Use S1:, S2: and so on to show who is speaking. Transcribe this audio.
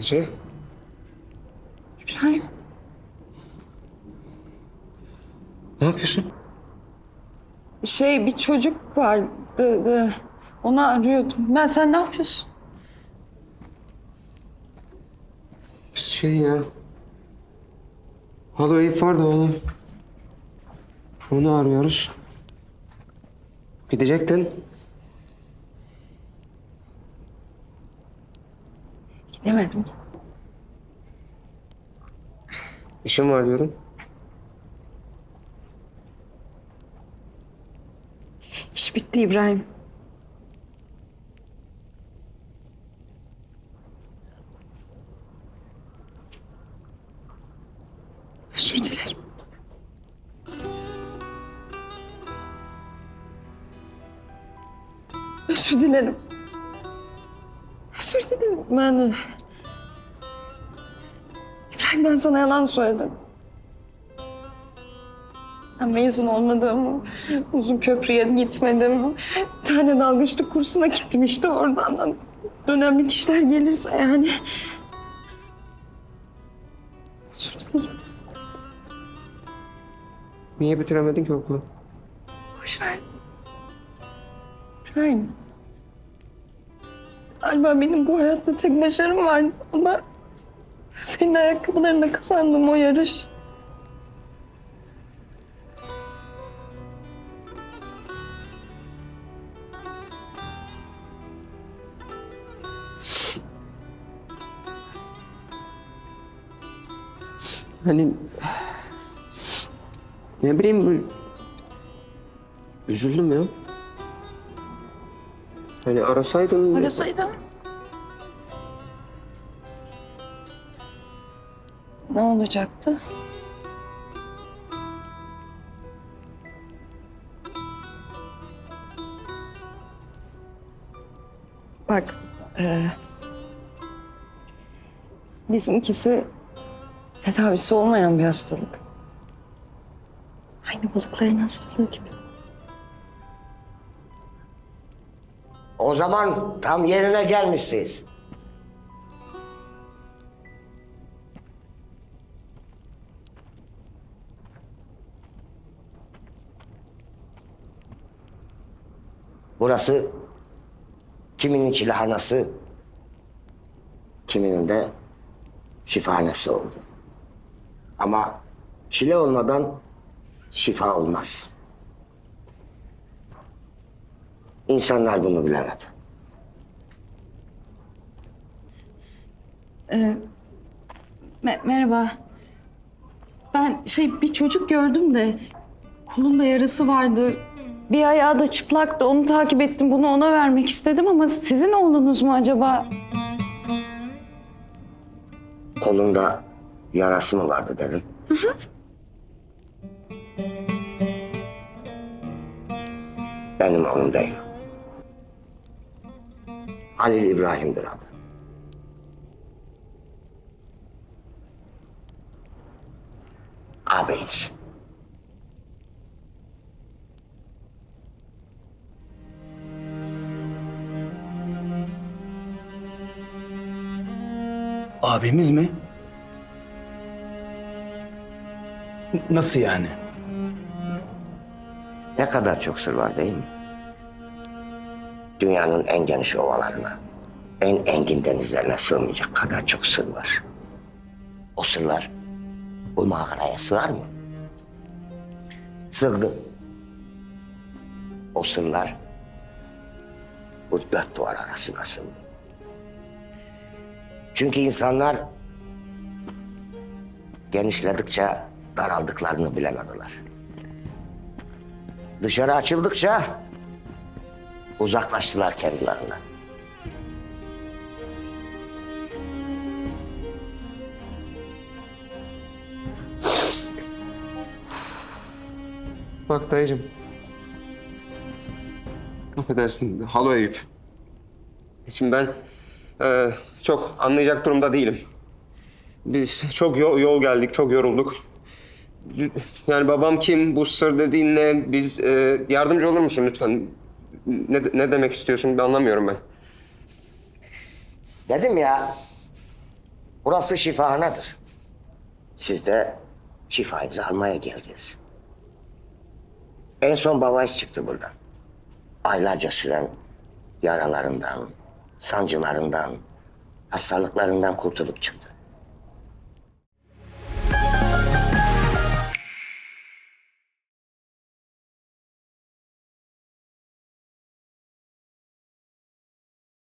S1: Şey,
S2: İbrahim.
S1: ne yapıyorsun?
S2: Şey bir çocuk vardı. da Onu arıyordum. Ben sen ne yapıyorsun?
S1: Şey ya... Halo Eyüp vardı oğlum. Onu arıyoruz. Gidecektin.
S2: Gidemedim.
S1: İşim var diyordun.
S2: İş bitti İbrahim. Özür dilerim. Özür dilerim. Özür dilerim. Ben... İbrahim ben sana yalan söyledim. Ben mezun olmadım. Uzun köprüye gitmedim. Bir tane dalgıçlık kursuna gittim işte oradan. da Önemli kişiler gelirse yani.
S1: Niye bitiremedin ki okulu?
S2: Boş ver. İbrahim. Galiba benim bu hayatta tek başarım vardı. O da senin ayakkabılarına kazandım o yarış.
S1: Hani... Ne bileyim. Üzüldüm ya. Hani arasaydın...
S2: Arasaydım. Ne olacaktı? Bak, e, bizimkisi tedavisi olmayan bir hastalık. Aynı balıkların hastalığı gibi.
S3: O zaman tam yerine gelmişsiniz. Burası kiminin çilehanası, kiminin de şifahanesi oldu. Ama çile olmadan şifa olmaz. İnsanlar bunu bilemedi.
S2: Me- merhaba. Ben şey bir çocuk gördüm de kolunda yarası vardı. Bir ayağı da çıplaktı. Onu takip ettim. Bunu ona vermek istedim ama sizin oğlunuz mu acaba?
S3: Kolunda yarası mı vardı dedin? Benim oğlum değil. Halil İbrahim'dir adı. Ağabeyiniz.
S4: Abimiz mi? Nasıl yani?
S3: Ne kadar çok sır var değil mi? Dünyanın en geniş ovalarına, en engin denizlerine sığmayacak kadar çok sır var. O sırlar bu mağaraya sığar mı? Sığdı. O sırlar bu dört duvar arasına sığdı. Çünkü insanlar genişledikçe daraldıklarını bilemediler. Dışarı açıldıkça uzaklaştılar kendilerinden.
S1: Bak dayıcım. Affedersin. Halo Eyüp. Şimdi ben eee, çok anlayacak durumda değilim. Biz çok yol, yol geldik, çok yorulduk. Yani babam kim, bu sır dediğin ne? Biz eee, yardımcı olur musun lütfen? Ne, ne demek istiyorsun ben anlamıyorum ben.
S3: Dedim ya, Burası şifahanedir. Siz de şifayınızı almaya geldiniz. En son babais çıktı buradan. Aylarca süren yaralarından, sancılarından, hastalıklarından kurtulup çıktı.